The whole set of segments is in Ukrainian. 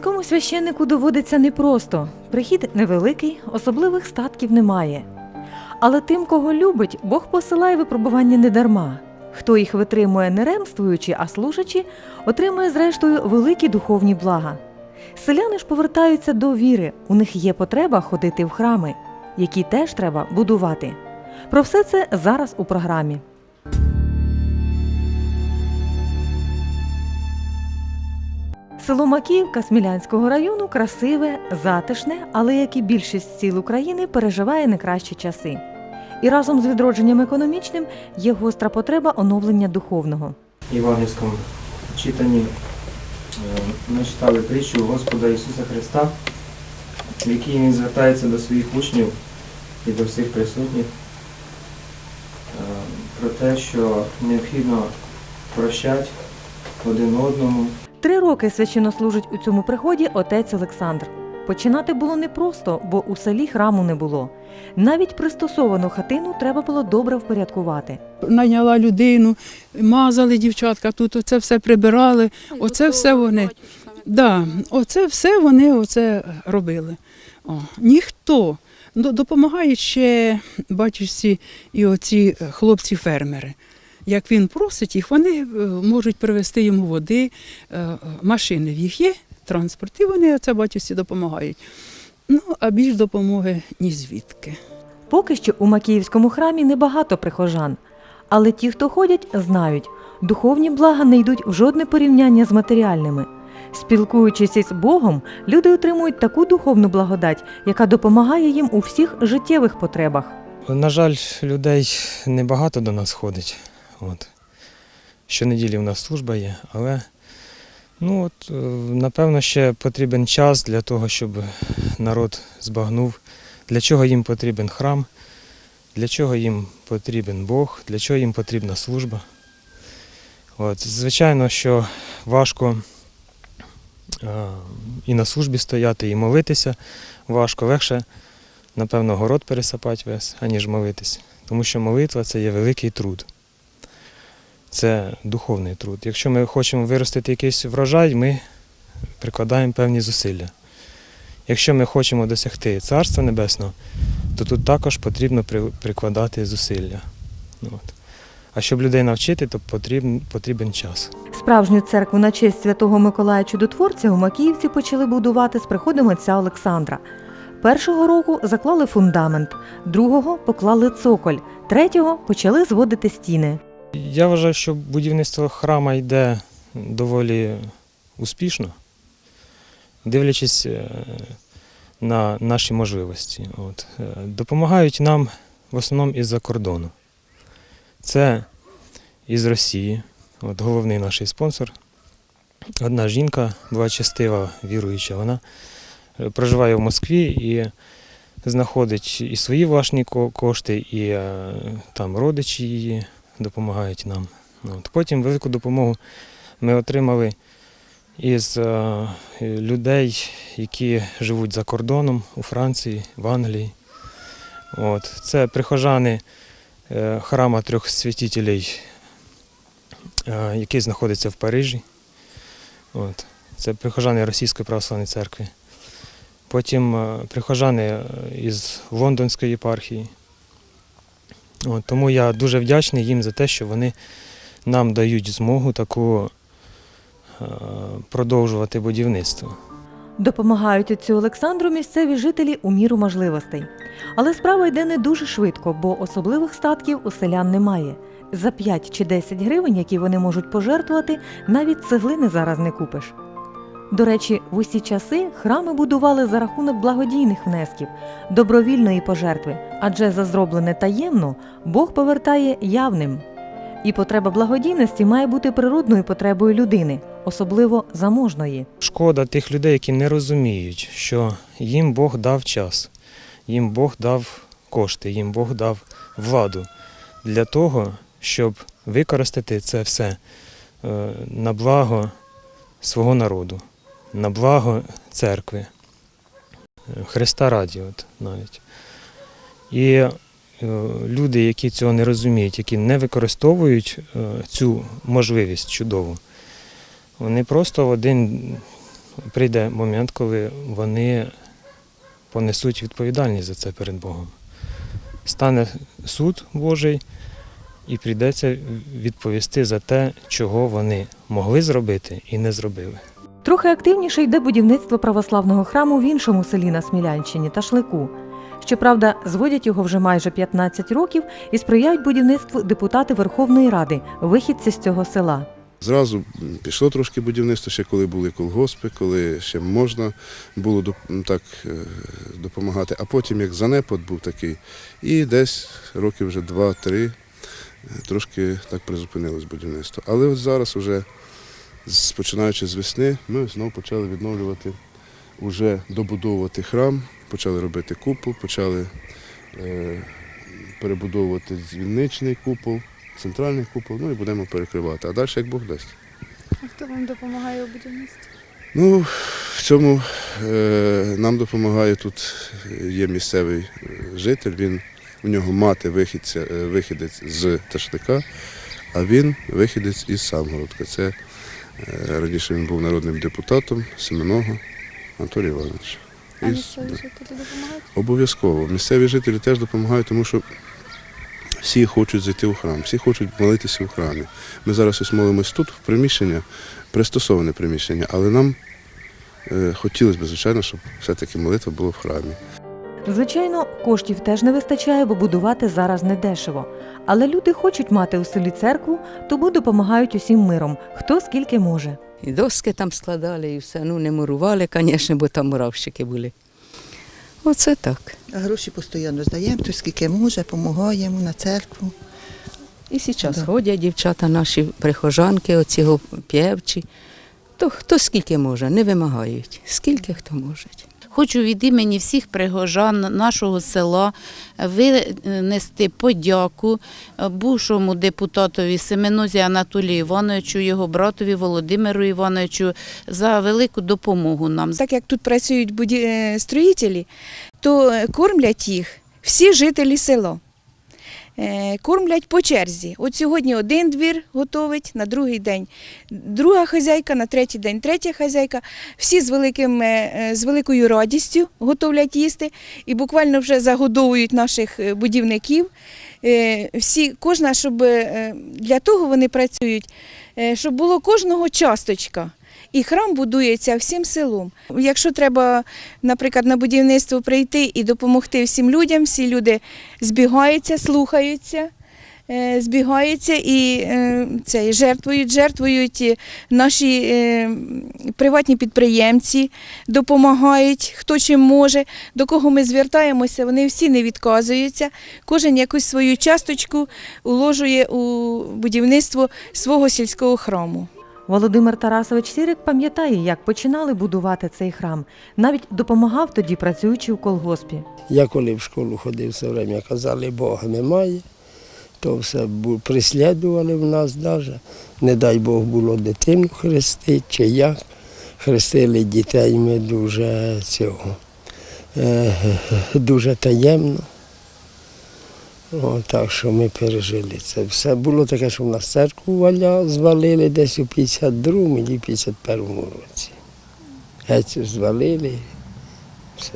Сільському священнику доводиться непросто. Прихід невеликий, особливих статків немає. Але тим, кого любить, Бог посилає випробування недарма. Хто їх витримує не ремствуючи, а служачи, отримує зрештою великі духовні блага. Селяни ж повертаються до віри, у них є потреба ходити в храми, які теж треба будувати. Про все це зараз у програмі. Село Макіївка Смілянського району красиве, затишне, але як і більшість сіл України переживає не часи. І разом з відродженням економічним є гостра потреба оновлення духовного. Євангельському читанні е, ми читали притчу Господа Ісуса Христа, в якій Він звертається до своїх учнів і до всіх присутніх е, про те, що необхідно прощати один одному. Три роки священнослужить у цьому приході отець Олександр. Починати було непросто, бо у селі храму не було. Навіть пристосовану хатину треба було добре впорядкувати. Найняла людину, мазали дівчатка тут, оце все прибирали, оце все вони. Да, оце все вони оце робили. О, ніхто. До- Допомагають ще батюшці і оці е, хлопці-фермери. Як він просить їх, вони е, можуть привезти йому води, е, машини в їх є, транспорт, і вони оце батюшці допомагають. Ну, а більш допомоги ні звідки. Поки що у Макіївському храмі небагато прихожан, але ті, хто ходять, знають, духовні блага не йдуть в жодне порівняння з матеріальними. Спілкуючись із Богом, люди отримують таку духовну благодать, яка допомагає їм у всіх життєвих потребах. На жаль, людей небагато до нас ходить. От. Щонеділі у нас служба є, але ну, от, е, напевно ще потрібен час для того, щоб народ збагнув, для чого їм потрібен храм, для чого їм потрібен Бог, для чого їм потрібна служба. От. Звичайно, що важко е, і на службі стояти, і молитися важко, легше напевно, город пересапати весь, аніж молитись. Тому що молитва це є великий труд. Це духовний труд. Якщо ми хочемо виростити якийсь врожай, ми прикладаємо певні зусилля. Якщо ми хочемо досягти Царства Небесного, то тут також потрібно прикладати зусилля. Ну, От. А щоб людей навчити, то потрібен, потрібен час. Справжню церкву на честь святого Миколая Чудотворця у Макіївці почали будувати з приходом отця Олександра. Першого року заклали фундамент, другого поклали цоколь, третього почали зводити стіни. Я вважаю, що будівництво храма йде доволі успішно, дивлячись е, на наші можливості. От. Е, Допомагають нам в основному із-за кордону. Це із Росії, от головний наш спонсор. Одна жінка, благочестива, віруюча, вона е, проживає в Москві і знаходить і свої власні кошти, і там родичі її допомагають нам. От. Потім велику допомогу ми отримали із е, людей, які живуть за кордоном у Франції, в Англії. От. Це прихожани е, храма трьох святителей, е, який знаходиться в Парижі. От. Це прихожани Російської православної церкви. Потім прихожани із Лондонської єпархії. Тому я дуже вдячний їм за те, що вони нам дають змогу таку е, продовжувати будівництво. Допомагають отцю Олександру місцеві жителі у міру можливостей. Але справа йде не дуже швидко, бо особливих статків у селян немає. За 5 чи 10 гривень, які вони можуть пожертвувати, навіть цеглини зараз не купиш. До речі, в усі часи храми будували за рахунок благодійних внесків, добровільної пожертви, адже за зроблене таємно Бог повертає явним. І потреба благодійності має бути природною потребою людини, особливо заможної. Шкода тих людей, які не розуміють, що їм Бог дав час, їм Бог дав кошти, їм Бог дав владу для того, щоб використати це все е, на благо свого народу, на благо церкви, Христа раді от навіть. І е, люди, які цього не розуміють, які не використовують е, цю можливість чудову, вони просто в один прийде момент, коли вони понесуть відповідальність за це перед Богом. Стане суд Божий і прийдеться відповісти за те, чого вони могли зробити і не зробили. Трохи активніше йде будівництво православного храму в іншому селі на Смілянщині Ташлику. Щоправда, зводять його вже майже 15 років і сприяють будівництву депутати Верховної Ради, вихідці з цього села. Зразу пішло трошки будівництво, ще коли були колгоспи, коли ще можна було так е, допомагати. А потім як занепад був такий, і десь років вже два-три е, трошки так призупинилось будівництво. Але от зараз, уже, з- починаючи з весни, ми знову почали відновлювати, уже добудовувати храм, почали робити купол, почали е, перебудовувати дзвінничний купол центральний купол, ну і будемо перекривати. А далі як Бог дасть. А хто вам допомагає у будівництві? Ну, в цьому е, нам допомагає тут е, є місцевий е, житель. Він у нього мати вихідця, е, вихідець з Ташлика, а він вихідець із Самгородка. Це раніше він був народним депутатом Семеного Анатолія Івановича. А місцеві жителі допомагають? Обов'язково. Місцеві жителі теж допомагають, тому що всі хочуть зайти у храм, всі хочуть молитися у храмі. Ми зараз ось молимось тут, в приміщення, пристосоване приміщення, але нам е, хотілося б, звичайно, щоб все-таки молитва була в храмі. Звичайно, коштів теж не вистачає, бо будувати зараз не дешево. Але люди хочуть мати у селі церкву, тому допомагають усім миром, хто скільки може. І доски там складали, і все. Ну, не мурували, звісно, бо там муравщики були. Оце так. А гроші постійно здаємо, хто скільки може, допомагаємо на церкву. І зараз Да. ходять дівчата наші прихожанки, оці п'євчі. То хто скільки може, не вимагають. Скільки хто може. Хочу від імені всіх пригожан нашого села винести подяку бувшому депутатові Семенозі Анатолію Івановичу, його братові Володимиру Івановичу за велику допомогу нам. Так як тут працюють е, строїтелі, то кормлять їх всі жителі села. Е, Кормлять по черзі. От сьогодні один двір готовить, на другий день друга хазяйка, на третій день третя хазяйка. Всі з, великим, е, е, з великою радістю готовлять їсти і буквально вже загодовують наших будівників. Всі, кожна, щоб для того вони працюють, щоб було кожного часточка. І храм будується всім селом. Якщо треба, наприклад, на будівництво прийти і допомогти всім людям, всі люди збігаються, слухаються, е, збігаються і е, це, жертвують, жертвують наші е, приватні підприємці, допомагають, хто чим може, до кого ми звертаємося, вони всі не відказуються. Кожен якусь свою часточку уложує у будівництво свого сільського храму. Володимир Тарасович Сірик пам'ятає, як починали будувати цей храм. Навіть допомагав тоді, працюючи у колгоспі. Я коли в школу ходив все время, казали, Бога немає, то все прислідували в нас навіть. Не дай Бог було дитину хрестити чи як. Хрестили дітей ми дуже цього, е, дуже таємно. О, так що ми пережили це. Все було таке, що в нас церкву валя, звалили десь у 52-му і 51-му році. Геть звалили. Все.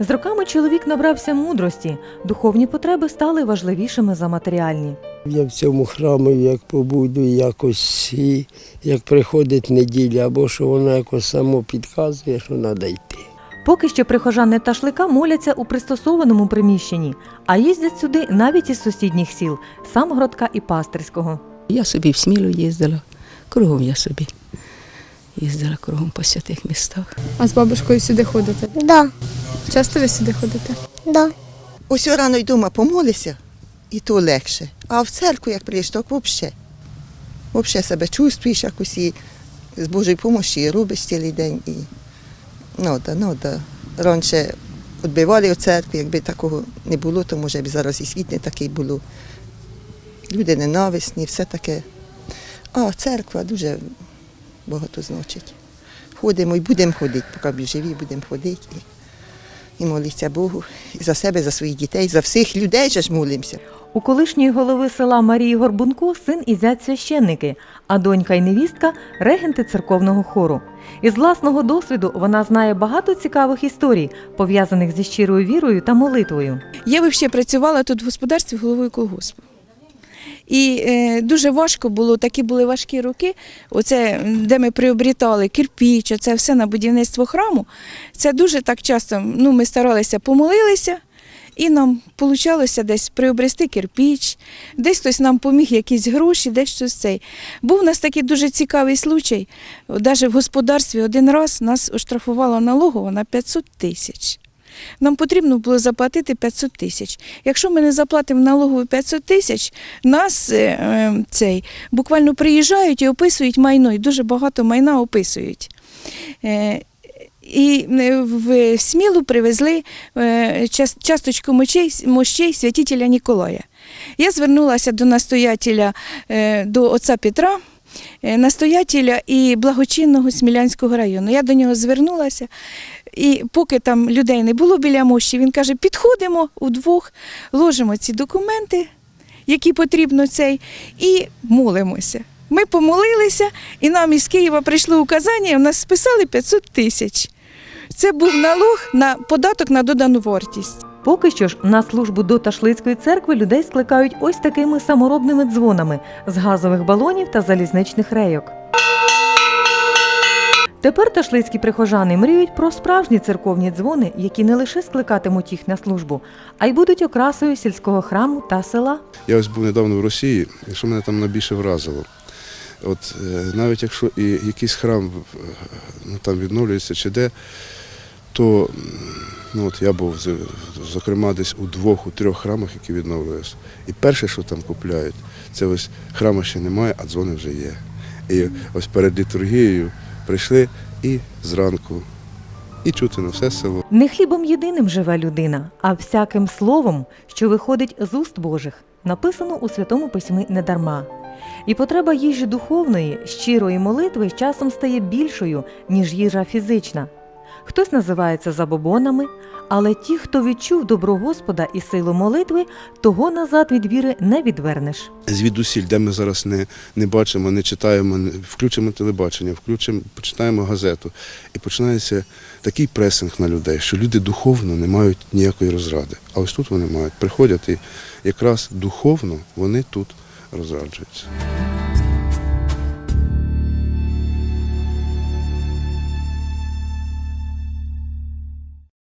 З роками чоловік набрався мудрості, духовні потреби стали важливішими за матеріальні. Я в цьому храмі як побуду, якось і як приходить неділя, або що воно якось само підказує, що треба йти. Поки що прихожани ташлика моляться у пристосованому приміщенні, а їздять сюди навіть із сусідніх сіл Самгородка і Пастирського. Я собі в смілу їздила, кругом я собі їздила кругом по святих містах. А з бабушкою сюди ходите? Да, Часто ви сюди ходите? да. Ось рано й дома помолися, і то легше. А в церкву, як приїш, так взагалі. Взагалі себе чувствуєш якось і з Божої допомоги робиш цілий день. І... Ну, да, ну, да. Раніше відбивали в церкві, якби такого не було, то може б зараз і світ не такий було. Люди ненависні, все таке. А церква дуже багато значить. Ходимо і будемо ходити, поки живі, будемо ходити. І молиться Богу і за себе, за своїх дітей, за всіх людей же ж молимося. У колишньої голови села Марії Горбунко син і зять священники, а донька й невістка регенти церковного хору. Із власного досвіду вона знає багато цікавих історій, пов'язаних зі щирою вірою та молитвою. Я взагалі працювала тут в господарстві головою колгоспу. І е, дуже важко було, такі були важкі роки. Оце, де ми приобрітали кирпіч, оце все на будівництво храму. Це дуже так часто. Ну, ми старалися, помолилися, і нам вийшло десь приобрести кирпіч, десь хтось нам поміг якісь гроші, десь щось цей. Був у нас такий дуже цікавий случай. Навіть в господарстві один раз нас оштрафувала налогова на 500 тисяч. Нам потрібно було заплатити 500 тисяч. Якщо ми не заплатимо налогову 500 тисяч, нас е, е, цей буквально приїжджають і описують майно, і дуже багато майна описують. І е, в Смілу привезли е, час- часточку мощей, мощей святителя Ніколая. Я звернулася до настоятеля, е, до отця Петра, настоятеля і благочинного Смілянського району. Я до нього звернулася, і поки там людей не було біля мощі, він каже: підходимо удвох, ложимо ці документи, які потрібно цей, і молимося. Ми помолилися, і нам із Києва прийшло указання, і в нас списали 500 тисяч. Це був налог на податок на додану вартість. Поки що ж на службу до Ташлицької церкви людей скликають ось такими саморобними дзвонами з газових балонів та залізничних рейок. Тепер ташлицькі прихожани мріють про справжні церковні дзвони, які не лише скликатимуть їх на службу, а й будуть окрасою сільського храму та села. Я ось був недавно в Росії, і що мене там найбільше вразило. От е, навіть якщо і якийсь храм е, ну, там відновлюється чи де, то ну, от я був зокрема десь у двох, у трьох храмах, які відновлюються. І перше, що там купляють, це ось храма ще немає, а дзвони вже є. І ось перед літургією прийшли і зранку, і чути на все село. Не хлібом єдиним живе людина, а всяким словом, що виходить з уст Божих, написано у Святому Письмі недарма. І потреба їжі духовної, щирої молитви з часом стає більшою, ніж їжа фізична. Хтось називається забобонами, але ті, хто відчув добро Господа і силу молитви, того назад від віри не відвернеш. звідусіль, де ми зараз не, не бачимо, не читаємо, не, включимо телебачення, включимо, почитаємо газету. І починається такий пресинг на людей, що люди духовно не мають ніякої розради. А ось тут вони мають. Приходять і якраз духовно вони тут розраджуються.